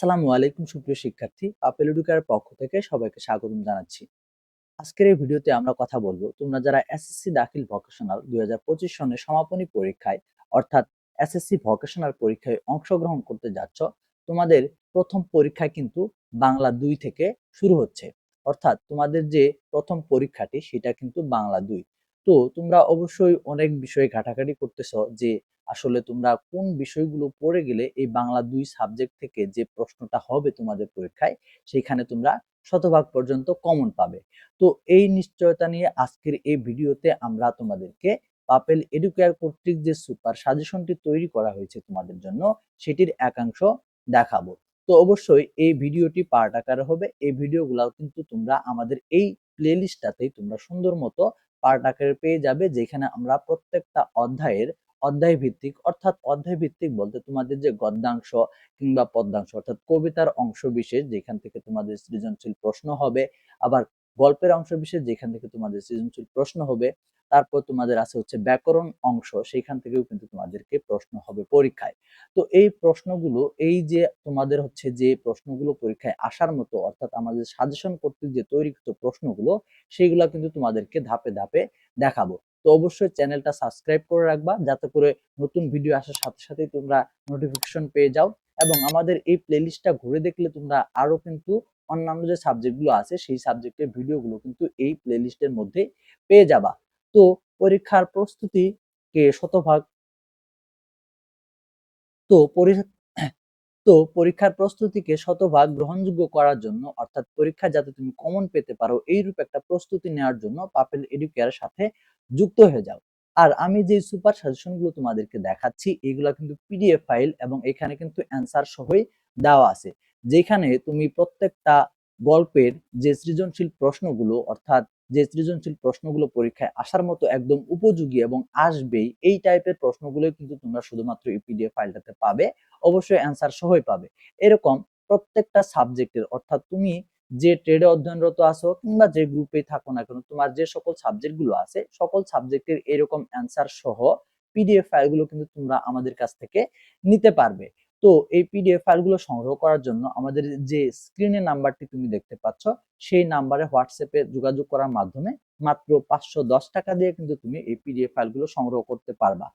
আসসালামু আলাইকুম, সুপ্রিয় শিক্ষার্থী। আপেল এডুকার পক্ষ থেকে সবাইকে স্বাগতম জানাচ্ছি। আজকের এই ভিডিওতে আমরা কথা বলব, তোমরা যারা এসএসসি দাখিল ভোকেশনাল দুই হাজার পঁচিশ সনের সমাপনী পরীক্ষায়, অর্থাৎ এসএসসি ভোকেশনাল পরীক্ষায় অংশগ্রহণ করতে যাচ্ছ, তোমাদের প্রথম পরীক্ষায় কিন্তু বাংলা দুই থেকে শুরু হচ্ছে। অর্থাৎ তোমাদের যে প্রথম পরীক্ষাটি, সেটা কিন্তু বাংলা দুই। তো তোমরা অবশ্যই অনেক বিষয়ে ঘাটাঘাটি করতেছ যে আসলে তোমরা কোন বিষয়গুলো পড়ে গেলে এই বাংলা দুই সাবজেক্ট থেকে যে প্রশ্নটা হবে তোমাদের পরীক্ষায়, সেখানে তোমরা শতভাগ পর্যন্ত কমন পাবে। তো এই নিশ্চয়তা নিয়ে আজকের এই ভিডিওতে আমরা তোমাদেরকে পাপেল এডুকেয়ার কর্তৃক যে সুপার সাজেশনটি তৈরি করা হয়েছে তোমাদের জন্য, সেটির একাংশ দেখাবো। তো অবশ্যই এই ভিডিওটি পার্ট আকারে হবে, এই ভিডিওগুলাও কিন্তু তোমরা আমাদের এই প্লেলিস্টটাতেই তোমরা সুন্দর মতো পার্ট আকারে পেয়ে যাবে, যেখানে আমরা প্রত্যেকটা অধ্যায়ের অধ্যায় ভিত্তিক অর্থাৎ অধ্যায় ভিত্তিক বলতে তোমাদের যে গদ্যাংশ কিংবা পদ্যাংশ, অর্থাৎ কবিতার অংশ বিশেষ যেখান থেকে তোমাদের সৃজনশীল প্রশ্ন হবে, আবার গল্পের অংশ বিশেষ যেখান থেকে তোমাদের সৃজনশীল প্রশ্ন হবে, তারপর তোমাদের আছে হচ্ছে ব্যাকরণ অংশ সেইখান থেকেও কিন্তু তোমাদেরকে প্রশ্ন হবে পরীক্ষায়। তো এই প্রশ্নগুলো, এই যে তোমাদের হচ্ছে যে প্রশ্নগুলো পরীক্ষায় আসার মতো, অর্থাৎ আমাদের সাজেশন কর্তৃক যে তৈরিকৃত প্রশ্নগুলো সেইগুলো কিন্তু তোমাদেরকে ধাপে ধাপে দেখাবো। তো অবশ্যই চ্যানেলটা সাবস্ক্রাইব করে রাখবা, যাতে করে নতুন ভিডিও আসার সাথে সাথেই তোমরা নোটিফিকেশন পেয়ে যাও এবং আমাদের এই প্লেলিস্টটা ঘুরে দেখলে তোমরা আরও কিন্তু অন্যান্য যে সাবজেক্টগুলো আছে, সেই সাবজেক্টের ভিডিওগুলো কিন্তু এই প্লেলিস্টের মধ্যে পেয়ে যাবা। তো পরীক্ষার প্রস্তুতিকে শতভাগ? তো তো পরীক্ষার প্রস্তুতিকে শতভাগ গ্রহণযোগ্য করার জন্য, অর্থাৎ পরীক্ষা যাতে তুমি কমন পেতে পারো, এইরূপ একটা প্রস্তুতি নেওয়ার জন্য পাপেল এডুকেয়ারের সাথে যুক্ত হয়ে যাও। আর আমি যে সুপার সাজেশনগুলো তোমাদেরকে দেখাচ্ছি, এগুলো কিন্তু পিডিএফ ফাইল এবং এখানে কিন্তু অ্যান্সার সহই দেওয়া আছে। যেখানে তুমি প্রত্যেকটা গল্পের যে সৃজনশীল প্রশ্নগুলো, অর্থাৎ যে সৃজনশীল প্রশ্নগুলো পরীক্ষায় আসার মতো একদম উপযোগী এবং আসবেই, এই টাইপের প্রশ্নগুলো কিন্তু তোমরা শুধুমাত্র এই পিডিএফ ফাইলটাতে পাবে, অবশ্যই অ্যান্সার সহই পাবে। এরকম প্রত্যেকটা সাবজেক্টের অর্থাৎ তুমি যে ট্রেডে অধ্যয়নরত আছো কিংবা যে গ্রুপে থাকো না কেন, তোমার যে সকল সাবজেক্টগুলো আছে, সকল সাবজেক্টের এরকম অ্যান্সার সহ পিডিএফ ফাইলগুলো কিন্তু তোমরা আমাদের কাছ থেকে নিতে পারবে। তো এই পিডিএফ ফাইলগুলো সংগ্রহ করার জন্য আমাদের যে স্ক্রিনের নাম্বারটি তুমি দেখতে পাচ্ছ, সেই নাম্বারে হোয়াটসঅ্যাপে যোগাযোগ করার মাধ্যমে মাত্র পাঁচশো দশ টাকা দিয়ে কিন্তু তুমি এই পিডিএফ ফাইলগুলো সংগ্রহ করতে পারবা।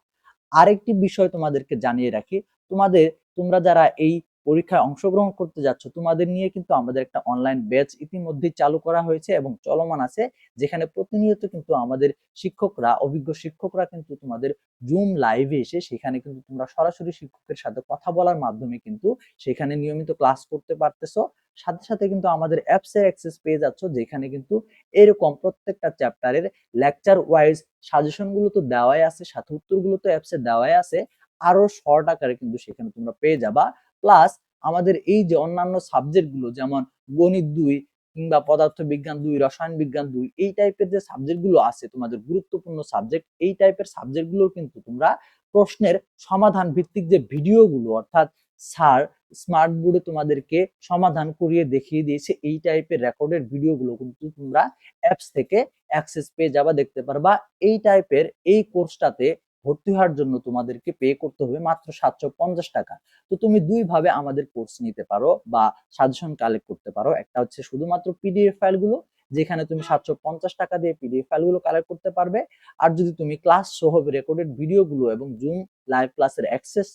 আরেকটি বিষয় তোমাদেরকে জানিয়ে রাখি, তোমাদের, তোমরা যারা এই পরীক্ষায় অংশগ্রহণ করতে যাচ্ছ, তোমাদের নিয়ে কিন্তু আমাদের একটা অনলাইন ব্যাচ ইতিমধ্যেই চালু করা হয়েছে এবং চলমান আছে, যেখানে প্রতিনিয়ত কিন্তু আমাদের শিক্ষকরা, অভিজ্ঞ শিক্ষকরা কিন্তু তোমাদের জুম লাইভে এসে সেখানে কিন্তু তোমরা সরাসরি শিক্ষকের সাথে কথা বলার মাধ্যমে কিন্তু সেখানে নিয়মিত ক্লাস করতে পারতেছো। সাথে সাথে কিন্তু আমাদের অ্যাপসের অ্যাক্সেস পেয়ে যাচ্ছ, যেখানে কিন্তু এরকম প্রত্যেকটা চ্যাপ্টারের লেকচার ওয়াইজ সাজেশনগুলো তো দেওয়াই আছে, সাথে উত্তরগুলো তো অ্যাপসে দেওয়াই আছে, আরও শর্ট আকারে কিন্তু সেখানে তোমরা পেয়ে যাবা। প্লাস আমাদের এই যে অন্যান্য সাবজেক্টগুলো যেমন গণিত দুই কিংবা পদার্থ বিজ্ঞান দুই রসায়ন বিজ্ঞান দুই, এই টাইপের যে সাবজেক্টগুলো আছে, তোমাদের গুরুত্বপূর্ণ সাবজেক্ট এই টাইপের সাবজেক্টগুলো কিন্তু তোমরা প্রশ্নের সমাধান ভিত্তিক যে ভিডিওগুলো অর্থাৎ স্যার স্মার্ট বোর্ডে তোমাদেরকে সমাধান করিয়ে দেখিয়ে দিয়েছে, এই টাইপের রেকর্ডের ভিডিওগুলো কিন্তু তোমরা অ্যাপস থেকে অ্যাক্সেস পেয়ে যাবা, দেখতে পারবা। এই টাইপের এই কোর্সটাতে ভর্তি হওয়ার জন্য তোমাদেরকে পে করতে হবে মাত্র সাতশো পঞ্চাশ টাকা। তো তুমি দুই ভাবে আমাদের কোর্স নিতে পারো বা সাজেশন কালেক্ট করতে পারো। একটা হচ্ছে শুধুমাত্র পিডিএফ ফাইলগুলো, যেখানে তুমি সাতশো পঞ্চাশ টাকা দিয়ে পিডিএফ ফাইলগুলো কালেক্ট করতে পারবে। আর যদি তুমি ক্লাস সহ রেকর্ডেড ভিডিওগুলো এবং জুম লাইভ ক্লাসের অ্যাক্সেস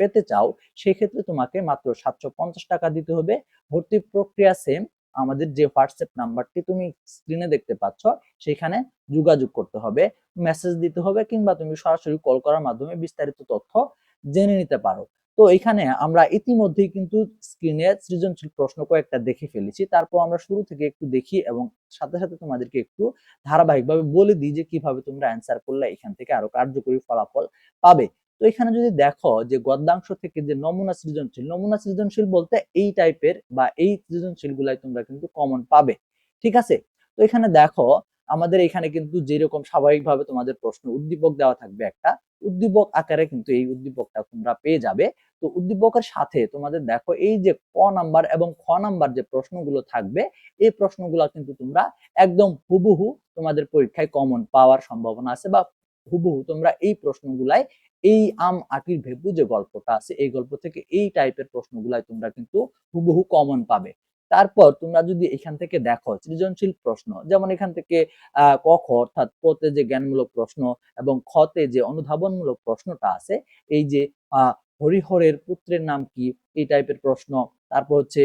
পেতে চাও, সেক্ষেত্রে তোমাকে মাত্র সাতশো পঞ্চাশ টাকা দিতে হবে। ভর্তি প্রক্রিয়া সেম আমাদের যে হোয়াটসঅ্যাপ নাম্বারটি তুমি স্ক্রিনে দেখতে পাচ্ছ, সেখানে যোগাযোগ করতে হবে মেসেজ দিতে হবে কিংবা তুমি সরাসরি কল করার মাধ্যমে বিস্তারিত তথ্য জেনে নিতে পারো। তো এখানে আমরা ইতিমধ্যেই কিন্তু স্ক্রিনে সৃজনশীল প্রশ্ন কয়েকটা দেখে ফেলেছি। তারপর আমরা শুরু থেকে একটু দেখি এবং সাথে সাথে তোমাদেরকে একটু ধারাবাহিকভাবে বলে দিই যে কীভাবে তোমরা অ্যান্সার করলে এখান থেকে আরও কার্যকরী ফলাফল পাবে। তো এখানে যদি দেখো যে গদ্যাংশ থেকে যে নমুনা সৃজনশীল নমুনা সৃজনশীল বলতে এই টাইপের বা এই সৃজনশীল গুলাই তোমরা কিন্তু কমন পাবে, ঠিক আছে? তো এখানে দেখো আমাদের এখানে কিন্তু যেরকম স্বাভাবিকভাবে তোমাদের প্রশ্ন উদ্দীপক দেওয়া থাকবে একটা, উদ্দীপক আকারে কিন্তু এই উদ্দীপকটা তোমরা পেয়ে যাবে। তো উদ্দীপকের সাথে তোমাদের দেখো এই যে ক নাম্বার এবং খ নাম্বার যে প্রশ্নগুলো থাকবে, এই প্রশ্নগুলো কিন্তু তোমরা একদম হুবহু তোমাদের পরীক্ষায় কমন পাওয়ার সম্ভাবনা আছে বা হুবহু তোমরা এই প্রশ্নগুলাই এই আম আটির ভেপু যে গল্পটা আছে, এই গল্প থেকে এই টাইপের প্রশ্নগুলাই তোমরা কিন্তু হুবহু কমন পাবে। তারপর তোমরা যদি এখান থেকে দেখো, সৃজনশীল প্রশ্ন, যেমন এখান থেকে আহ ক, খ, অর্থাৎ কতে যে জ্ঞানমূলক প্রশ্ন এবং খতে যে অনুধাবনমূলক প্রশ্নটা আছে, এই যে হরিহরের পুত্রের নাম কি, এই টাইপের প্রশ্ন, তারপর হচ্ছে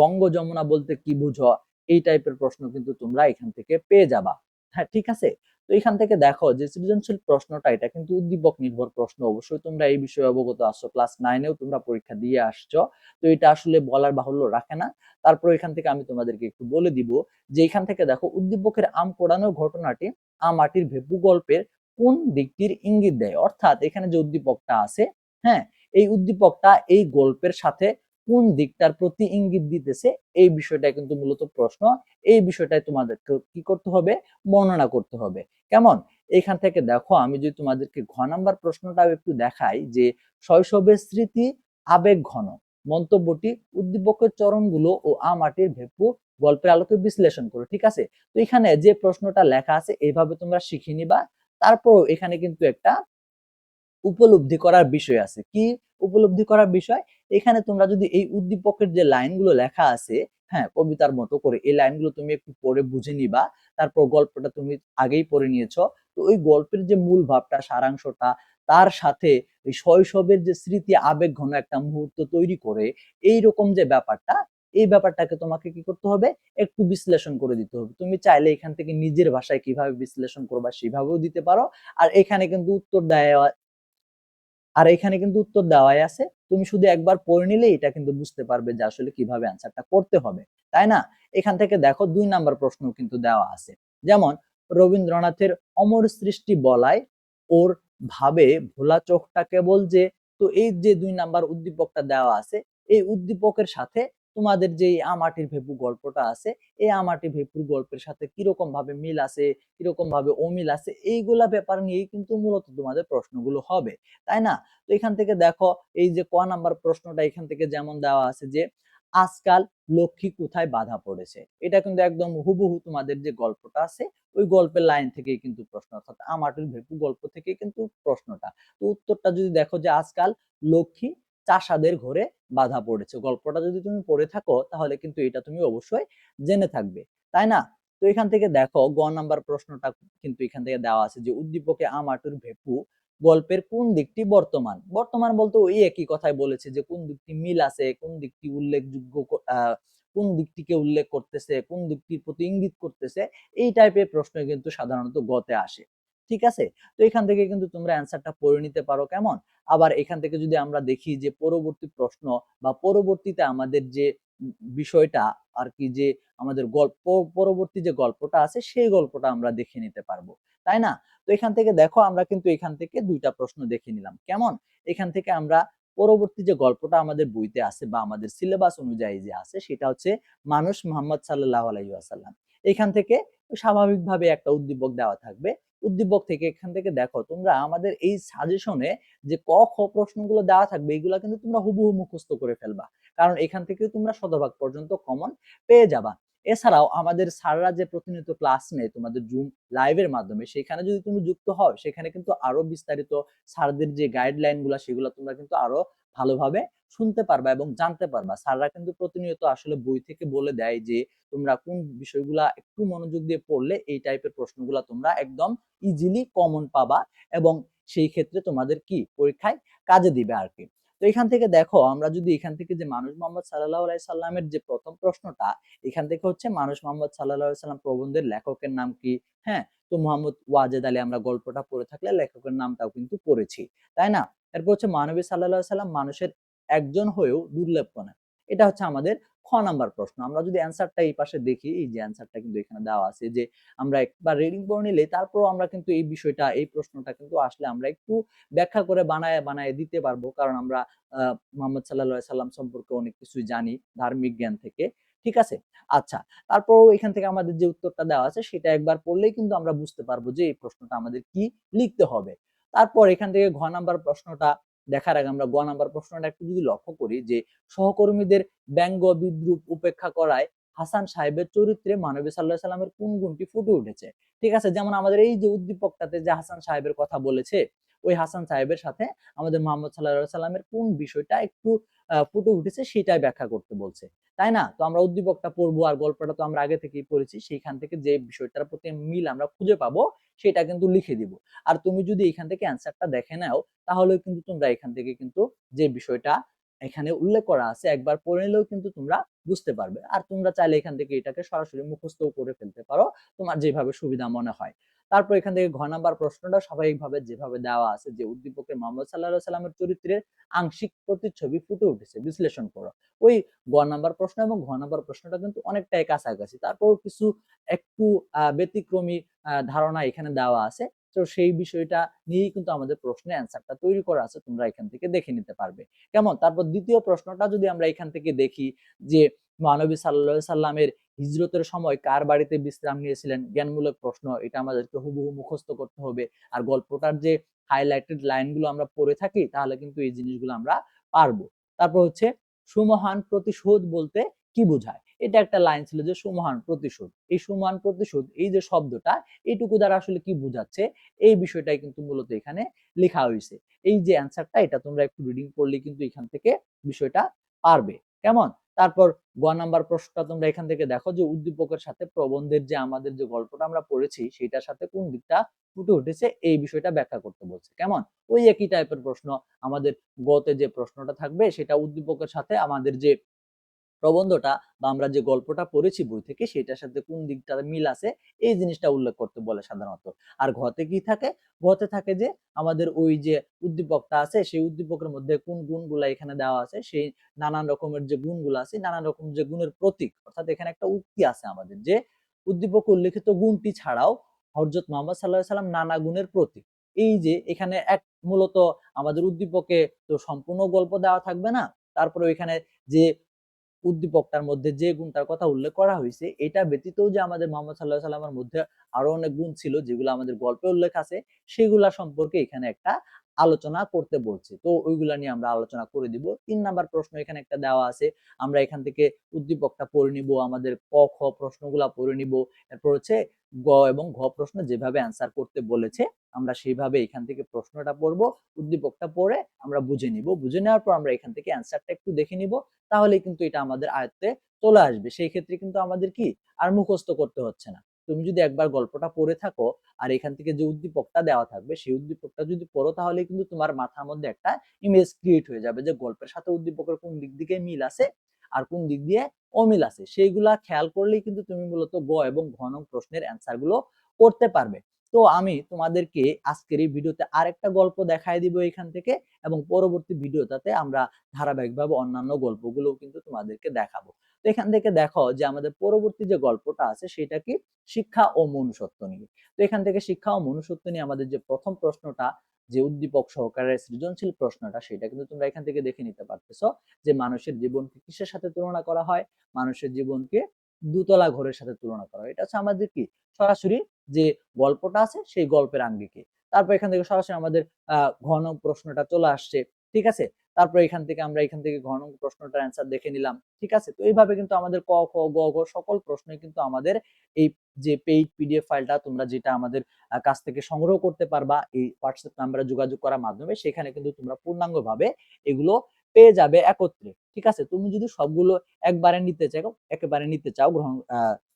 গঙ্গ যমুনা বলতে কি বুঝো, এই টাইপের প্রশ্ন কিন্তু তোমরা এখান থেকে পেয়ে যাবা। হ্যাঁ ঠিক আছে? তো এখান থেকে দেখো যে সৃজনশীল প্রশ্নটা এটা, কিন্তু উদ্দীপক নির্ভর প্রশ্ন। অবশ্যই তোমরা এই বিষয়ে অবগত আসছো ক্লাস নাইনেও তোমরা পরীক্ষা দিয়ে আসছো। তো এটা আসলে বলার বাহুল্য রাখে না। তারপর এখান থেকে আমি তোমাদেরকে একটু বলে দিব যে এখান থেকে দেখো, উদ্দীপকের আম পোড়ানোর ঘটনাটি আম মাটির ভেপু গল্পের কোন দিকটির ইঙ্গিত দেয়? অর্থাৎ এখানে যে উদ্দীপকটা আছে হ্যাঁ এই উদ্দীপকটা এই গল্পের সাথে কোন দিকটার প্রতি ইঙ্গিত দিতেছে? এই বিষয়টা কিন্তু মূলত প্রশ্ন। এই বিষয়টাই তোমাদেরকে কি করতে হবে? বর্ণনা করতে হবে। কেমন? এখান থেকে দেখো, আমি যদি তোমাদেরকে ঘ নাম্বার প্রশ্নটা একটু দেখাই যে, শৈশবের স্মৃতি আবেগ ঘন। মন্তব্যটি উদ্দীপকের চরণগুলো ও আমাটির ভেপু গল্পের আলোকে বিশ্লেষণ করো, ঠিক আছে? তো এখানে যে প্রশ্নটা লেখা আছে, এইভাবে তোমরা শিখে নিবা। তারপরও এখানে কিন্তু একটা উপলব্ধি করার বিষয় আছে। কি উপলব্ধি করার বিষয়? এখানে তোমরা যদি এই উদ্দীপকের যে লাইনগুলো লেখা আছে হ্যাঁ কবিতার মতো করে। এই লাইনগুলো তুমি একটু পড়ে বুঝে নিবা। তারপর গল্পটা তুমি আগেই পড়ে নিয়েছো। তো ওই গল্পের যে মূল ভাবটা, সারাংশটা, তার সাথে এই শৈশবের যে স্মৃতি, আবেগ ঘন একটা মুহূর্ত তৈরি করে এই রকম যে ব্যাপারটা, এই ব্যাপারটাকে তোমাকে কি করতে হবে? একটু বিশ্লেষণ করে দিতে হবে। তুমি চাইলে এখান থেকে নিজের ভাষায় কীভাবে বিশ্লেষণ করবা, সেভাবেও দিতে পারো। আর এখানে কিন্তু উত্তর দেওয়া আর এখানে কিন্তু উত্তর দেওয়াই আছে। তুমি শুধু একবার পড়ে নিলে এটা কিন্তু বুঝতে পারবে যে আসলে কীভাবে অ্যান্সারটা করতে হবে, তাই না? এখান থেকে দেখো দুই নাম্বার প্রশ্ন কিন্তু দেওয়া আছে। যেমন, রবীন্দ্রনাথের অমর সৃষ্টি বলায় ওর ভাবে ভোলা চোখটা কেবল যে, তো এই যে দুই নাম্বার উদ্দীপকটা দেওয়া আছে, এই উদ্দীপকের সাথে তোমাদের যে আমাটির ভেপু গল্পটা আছে, এই আমাটি ভেপুর গল্পের সাথে কীরকম ভাবে মিল আছে, কীরকম ভাবে অমিল আছে, এইগুলা ব্যাপার নিয়েই কিন্তু মূলত তোমাদের প্রশ্নগুলো হবে, তাই না? তো এখান থেকে দেখো, এই যে ক নাম্বার প্রশ্নটা এখান থেকে যেমন দেওয়া আছে যে, আজকাল লক্ষ্মী কোথায় বাধা পড়েছে? এটা কিন্তু একদম হুবহু তোমাদের যে গল্পটা আছে, ওই গল্পের লাইন থেকেই কিন্তু প্রশ্ন, অর্থাৎ আমাটির ভেপু গল্প থেকে কিন্তু প্রশ্নটা। তো উত্তরটা যদি দেখো যে, আজকাল লক্ষ্মী চাষাদের ঘরে বাধা পড়েছে। গল্পটা যদি তুমি পড়ে থাকো, তাহলে কিন্তু এটা তুমি অবশ্যই জেনে থাকবে। তাই না? তো এখান থেকে দেখো, গ নাম্বার প্রশ্নটা কিন্তু এখান থেকে দেওয়া আছে যে, উদ্দীপকে আমাটুর ভেপু গল্পের কোন দিকটি বর্তমান? বর্তমান বলতে ওই একই কথাই বলেছে যে, কোন দিকটি মিল আছে, কোন দিকটি উল্লেখযোগ্য কোন দিকটিকে উল্লেখ করতেছে, কোন দিকটির প্রতি ইঙ্গিত করতেছে, এই টাইপের প্রশ্ন কিন্তু সাধারণত গতে আসে। ঠিক আছে? তো এখান থেকে কিন্তু তোমরা অ্যান্সারটা পড়ে নিতে পারো কেমন? আবার এখান থেকে যদি আমরা দেখি যে পরবর্তী প্রশ্ন বা পরবর্তীতে আমাদের যে বিষয়টা আর কি যে আমাদের গল্প, পরবর্তী যে গল্পটা আছে সেই গল্পটা আমরা দেখে নিতে পারব, তাই না? তো এখান থেকে দেখো আমরা কিন্তু এখান থেকে দুইটা প্রশ্ন দেখে নিলাম, কেমন? এখান থেকে আমরা পরবর্তী যে গল্পটা আমাদের বইতে আছে বা আমাদের সিলেবাস অনুযায়ী যে আছে সেটা হচ্ছে মানুষ মোহাম্মদ সাল্লাহ আলাইসাল্লাম এখান থেকে স্বাভাবিকভাবে একটা উদ্দীপক দেওয়া থাকবে উদ্দীপক থেকে এখান থেকে দেখো, তোমরা আমাদের এই সাজেশনে যে ক, খ প্রশ্নগুলো দেওয়া থাকবে, এগুলো কিন্তু তোমরা হুবহু মুখস্থ করে ফেলবা। কারণ এখান থেকে তোমরা শতভাগ পর্যন্ত কমন পেয়ে যাবা। এছাড়াও আমাদের স্যাররা যে প্রতিনিয়ত ক্লাস নেয়, তোমাদের জুম লাইভের মাধ্যমে, সেখানে যদি তুমি যুক্ত হও, সেখানে কিন্তু আরও বিস্তারিত স্যারদের যে গাইডলাইনগুলা, সেগুলো তোমরা কিন্তু আরও ভালোভাবে শুনতে পারবা এবং জানতে পারবা। স্যাররা কিন্তু প্রতিনিয়ত আসলে বই থেকে বলে দেয় যে, তোমরা কোন বিষয়গুলা একটু মনোযোগ দিয়ে পড়লে এই টাইপের প্রশ্নগুলা তোমরা একদম ইজিলি কমন পাবা এবং সেই ক্ষেত্রে তোমাদের কি পরীক্ষায় কাজে দিবে আর কি তো এখান থেকে দেখো, আমরা যদি এখান থেকে যে মানুষ মোহাম্মদ সাল্লাহ আলাই সাল্লামের যে প্রথম প্রশ্নটা, এখান থেকে হচ্ছে মানুষ মোহাম্মদ সাল্লাহ সাল্লাম প্রবন্ধের লেখকের নাম কি? হ্যাঁ তো মোহাম্মদ ওয়াজেদ আলী আমরা গল্পটা পড়ে থাকলে লেখকের নামটাও কিন্তু পড়েছি, তাই না? এরপর হচ্ছে মানবী সাল্লাহ সাল্লাম মানুষের একজন হয়েও দুর্লভ না এটা হচ্ছে আমাদের খ নাম্বার প্রশ্ন। আমরা যদি অ্যান্সারটা এই পাশে দেখি, এই যে অ্যান্সারটা কিন্তু এখানে দেওয়া আছে যে আমরা একবার রিডিং পড়ে নিলে তারপর আমরা কিন্তু এই বিষয়টা, এই প্রশ্নটা কিন্তু আসলে আমরা একটু ব্যাখ্যা করে বানায় বানায় দিতে পারব। কারণ আমরা মোহাম্মদ সাল্লাহ সাল্লাম সম্পর্কে অনেক কিছুই জানি ধার্মিক জ্ঞান থেকে। ঠিক আছে? আচ্ছা তারপর এখান থেকে আমাদের যে উত্তরটা দেওয়া আছে সেটা একবার পড়লেই কিন্তু আমরা বুঝতে পারব যে এই প্রশ্নটা আমাদের কি লিখতে হবে। তারপর এখান থেকে ঘ নাম্বার প্রশ্নটা দেখার আগে আমরা গ নাম্বার প্রশ্নটা একটু যদি লক্ষ্য করি যে সহকর্মীদের ব্যঙ্গ বিদ্রুপ উপেক্ষা করায় হাসান সাহেবের চরিত্রে মানবী সাল্লাহ সাল্লামের কোন গুণটি ফুটে উঠেছে? ঠিক আছে, যেমন আমাদের এই যে উদ্দীপকটাতে যে হাসান সাহেবের কথা বলেছে ওই হাসান সাহেবের সাথে আমাদের মোহাম্মদ সাল্লাহ সাল্লামের কোন বিষয়টা একটু ফুটে উঠেছে সেটাই ব্যাখ্যা করতে বলছে। তাই না? তো আমরা উদ্দীপকটা পড়ব আর গল্পটা তো আমরা আগে থেকেই পড়েছি, সেইখান থেকে যে বিষয়টার প্রতি মিল আমরা খুঁজে পাবো সেটা কিন্তু লিখে দিব। আর তুমি যদি এখান থেকে অ্যান্সারটা দেখে নাও তাহলে কিন্তু তোমরা এখান থেকে কিন্তু যে বিষয়টা এখানে উল্লেখ করা আছে, একবার পড়ে নিলেও কিন্তু তোমরা বুঝতে পারবে। আর তোমরা চাইলে এখান থেকে এটাকে সরাসরি মুখস্থ করে ফেলতে পারো, তোমার যেভাবে সুবিধা মনে হয়। তারপর এখান থেকে ঘ নাম্বার প্রশ্নটা স্বাভাবিকভাবে যেভাবে দেওয়া আছে যে, উদ্দীপকের মোহাম্মদ সাল্লাহ সাল্লামের চরিত্রের আংশিক প্রতিচ্ছবি ফুটে উঠেছে, বিশ্লেষণ করো। ওই গ নাম্বার প্রশ্ন এবং ঘ নাম্বার প্রশ্নটা কিন্তু অনেকটাই কাছাকাছি। তারপরও কিছু একটু ব্যতিক্রমী ধারণা এখানে দেওয়া আছে। তো সেই বিষয়টা নিয়েই কিন্তু আমাদের প্রশ্নের অ্যান্সারটা তৈরি করা আছে, তোমরা এখান থেকে দেখে নিতে পারবে। কেমন? তারপর দ্বিতীয় প্রশ্নটা যদি আমরা এখান থেকে দেখি যে মহানবী সাল্লাহ সাল্লামের হিজরতের সময় কার বাড়িতে বিশ্রাম নিয়েছিলেন? জ্ঞানমূলক প্রশ্ন, এটা আমাদেরকে হুবহু মুখস্থ করতে হবে। আর গল্পটার যে হাইলাইটেড লাইনগুলো আমরা পড়ে থাকি, তাহলে কিন্তু এই জিনিসগুলো আমরা পারব। তারপর হচ্ছে, সুমহান প্রতিশোধ বলতে কি বোঝায়? এটা একটা লাইন ছিল যে সুমহান প্রতিশোধ। এই সুমহান প্রতিশোধ, এই যে শব্দটা এইটুকু দ্বারা আসলে কি বোঝাচ্ছে? এই বিষয়টাই কিন্তু মূলত এখানে লেখা হয়েছে। এই যে অ্যান্সারটা এটা তোমরা একটু রিডিং করলে কিন্তু এখান থেকে বিষয়টা পারবে। কেমন? তারপর গ নাম্বার প্রশ্নটা তোমরা এখান থেকে দেখো যে উদ্দীপকের সাথে প্রবন্ধের যে আমাদের যে গল্পটা আমরা পড়েছি, সেটার সাথে কোন দিকটা ফুটে উঠেছে, এই বিষয়টা ব্যাখ্যা করতে বলছে। কেমন? ওই একই টাইপের প্রশ্ন, আমাদের গতে যে প্রশ্নটা থাকবে, সেটা উদ্দীপকের সাথে আমাদের যে প্রবন্ধটা বা আমরা যে গল্পটা পড়েছি বই থেকে সেটার সাথে কোন দিকটা মিল আছে, এই জিনিসটা উল্লেখ করতে বলে সাধারণত। আর ঘতে কি থাকে? ঘতে থাকে যে আমাদের ওই যে উদ্দীপকটা আছে, সেই উদ্দীপকের মধ্যে কোন গুণগুলা এখানে দেওয়া আছে, সেই নানান রকমের যে গুণগুলো আছে, নানান রকম যে গুণের প্রতীক, অর্থাৎ এখানে একটা উক্তি আছে আমাদের যে উদ্দীপক উল্লেখিত গুণটি ছাড়াও হরজত মোহাম্মদ সাল্লাহ সাল্লাম নানা গুণের প্রতীক। এই যে এখানে এক মূলত আমাদের উদ্দীপকে তো সম্পূর্ণ গল্প দেওয়া থাকবে না, তারপরে এখানে যে উদ্দীপকটার মধ্যে যে গুণটার কথা উল্লেখ করা হয়েছে, এটা ব্যতীত যে আমাদের মোহাম্মদ সাল্লাহ সাল্লামের মধ্যে আরও অনেক গুণ ছিল যেগুলো আমাদের গল্পে উল্লেখ আছে, সেগুলা সম্পর্কে এখানে একটা আলোচনা করতে বলছে। তো ওইগুলা নিয়ে আমরা আলোচনা করে দিব। তিন নাম্বার প্রশ্ন এখানে একটা দেওয়া আছে। আমরা এখান থেকে উদ্দীপকটা পড়ে নিব, আমাদের ক, খ প্রশ্নগুলা পড়ে নিব। এরপর হচ্ছে গ এবং ঘ প্রশ্ন যেভাবে অ্যান্সার করতে বলেছে, আমরা সেইভাবে এখান থেকে প্রশ্নটা পড়ব, উদ্দীপকটা পড়ে আমরা বুঝে নিব। বুঝে নেওয়ার পর আমরা এখান থেকে অ্যান্সারটা একটু দেখে নিব তাহলে কিন্তু এটা আমাদের আয়ত্তে চলে আসবে। সেই ক্ষেত্রে কিন্তু আমাদের কি? আর মুখস্থ করতে হচ্ছে না। তুমি যদি একবার গল্পটা পড়ে থাকো আর এখান থেকে যে উদ্দীপকটা দেওয়া থাকবে, সেই উদ্দীপকটা যদি পড়ো তাহলে কিন্তু তোমার মাথার মধ্যে একটা ইমেজ ক্রিয়েট হয়ে যাবে যে গল্পের সাথে উদ্দীপকের কোন দিক দিকে মিল আছে আর কোন দিক দিয়ে অমিল আছে। সেইগুলা খেয়াল করলেই কিন্তু তুমি মূলত গ এবং ঘ নং প্রশ্নের অ্যান্সারগুলো করতে পারবে। তো আমি তোমাদেরকে আজকের এই ভিডিওতে আরেকটা গল্প দেখায় দিব এখান থেকে এবং পরবর্তী ভিডিওটাতে আমরা ধারাবাহিকভাবে অন্যান্য গল্পগুলোও কিন্তু তোমাদেরকে দেখাবো। এখান থেকে দেখো যে আমাদের পরবর্তী যে গল্পটা আছে সেটা কি শিক্ষা ও মনুষ্যত্ব নিয়ে। তো এখান থেকে শিক্ষা ও মনুষ্যত্ব নিয়ে আমাদের যে প্রথম প্রশ্নটা, যে উদ্দীপক সহকারে সৃজনশীল প্রশ্নটা, সেটা কিন্তু তোমরা এখান থেকে দেখে নিতে পারতেছো যে মানুষের জীবনকে কিসের সাথে তুলনা করা হয়? মানুষের জীবনকে দুতলা ঘরের সাথে তুলনা করা হয়। এটা হচ্ছে আমাদের কি? সরাসরি যে গল্পটা আছে সেই গল্পের আঙ্গিকে। তারপর এখান থেকে সরাসরি আমাদের, আহ, ঘন প্রশ্নটা চলে আসছে। ঠিক আছে? তারপর এখান থেকে আমরা এখান থেকে ঘন প্রশ্নটার অ্যান্সার দেখে নিলাম। ঠিক আছে? তো এইভাবে কিন্তু আমাদের ক, খ, গ, ঘ সকল প্রশ্নই কিন্তু আমাদের এই যে পেইড পিডিএফ ফাইলটা তোমরা যেটা আমাদের কাছ থেকে সংগ্রহ করতে পারবা, এই হোয়াটসঅ্যাপ নাম্বারে যোগাযোগ করার মাধ্যমে সেখানে কিন্তু তোমরা পূর্ণাঙ্গভাবে এগুলো পেয়ে যাবে একত্রে। ঠিক আছে? তুমি যদি সবগুলো একবারে নিতে চাও, একেবারে নিতে চাও গ্রহণ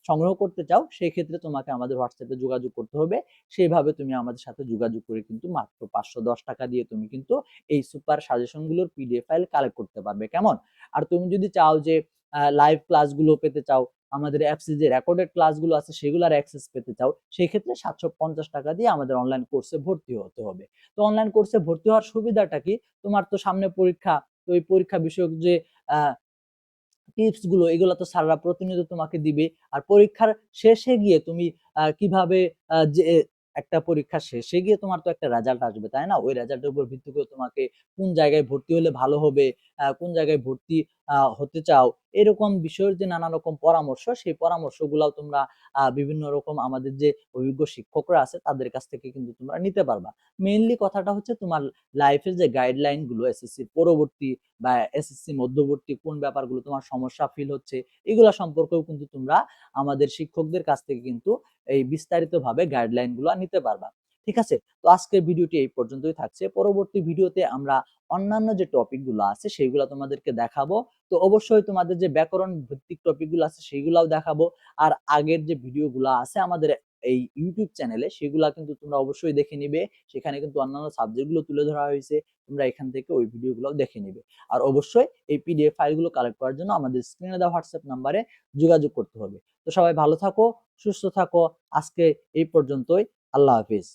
সংগ্রহ করতে চাও সেই ক্ষেত্রে তোমাকে আমাদের হোয়াটসঅ্যাপে যোগাযোগ করতে হবে। সেইভাবে তুমি আমাদের সাথে যোগাযোগ করে কিন্তু মাত্র পাঁচশো দশ টাকা দিয়ে তুমি কিন্তু এই সুপার সাজেশনগুলোর পিডিএফ ফাইল কালেক্ট করতে পারবে। কেমন? আর তুমি যদি চাও যে লাইভ ক্লাসগুলো পেতে চাও, আমাদের অ্যাপসে যে রেকর্ডেড ক্লাসগুলো আছে, সেগুলোর অ্যাক্সেস পেতে চাও সেই ক্ষেত্রে সাতশো পঞ্চাশ টাকা দিয়ে আমাদের অনলাইন কোর্সে ভর্তি হতে হবে। তো অনলাইন কোর্সে ভর্তি হওয়ার সুবিধাটা কি? তোমার তো সামনে পরীক্ষা, তো এই পরীক্ষা বিষয়ক যে টিপসগুলো, এগুলো তো স্যাররা প্রতিনিয়ত তোমাকে দিবে। আর পরীক্ষার শেষে গিয়ে তুমি কীভাবে যে, একটা পরীক্ষা শেষে গিয়ে তোমার তো একটা রেজাল্ট আসবে, তাই না? ওই রেজাল্টের উপর ভিত্তি করে তোমাকে কোন জায়গায় ভর্তি হলে ভালো হবে কোন জায়গায় ভর্তি হতে চাও, এরকম বিষয়ের যে নানা রকম পরামর্শ, সেই পরামর্শগুলাও তোমরা বিভিন্ন রকম আমাদের যে অভিজ্ঞ শিক্ষকরা আছে, তাদের কাছ থেকে কিন্তু তোমরা নিতে পারবা। মেইনলি কথাটা হচ্ছে তোমার লাইফের যে গাইডলাইনগুলো এসএসসি পরবর্তী বা এসএসসি মধ্যবর্তী কোন ব্যাপারগুলো তোমার সমস্যা ফিল হচ্ছে, এগুলো সম্পর্কেও কিন্তু তোমরা আমাদের শিক্ষকদের কাছ থেকে কিন্তু এই বিস্তারিতভাবে গাইডলাইনগুলো নিতে পারবা। ঠিক আছে? তো আজকের ভিডিওটি এই পর্যন্তই থাকছে। পরবর্তী ভিডিওতে আমরা অন্যান্য যে টপিকগুলো আছে, সেইগুলো তোমাদেরকে দেখাবো। তো অবশ্যই তোমাদের যে ব্যাকরণ ভিত্তিক টপিকগুলো আছে, সেইগুলাও দেখাবো। আর আগের যে ভিডিওগুলো আছে আমাদের এই ইউটিউব চ্যানেলে সেগুলা কিন্তু তোমরা অবশ্যই দেখে নিবে। সেখানে কিন্তু অন্যান্য সাবজেক্টগুলো তুলে ধরা হয়েছে। তোমরা এখান থেকে ওই ভিডিওগুলো দেখে নিবে। আর অবশ্যই এই পিডিএফ ফাইলগুলো কালেক্ট করার জন্য আমাদের স্ক্রিনে দেওয়া হোয়াটসঅ্যাপ নাম্বারে যোগাযোগ করতে হবে। তো সবাই ভালো থাকো, সুস্থ থাকো। আজকে এই পর্যন্তই। আল্লাহ হাফিজ।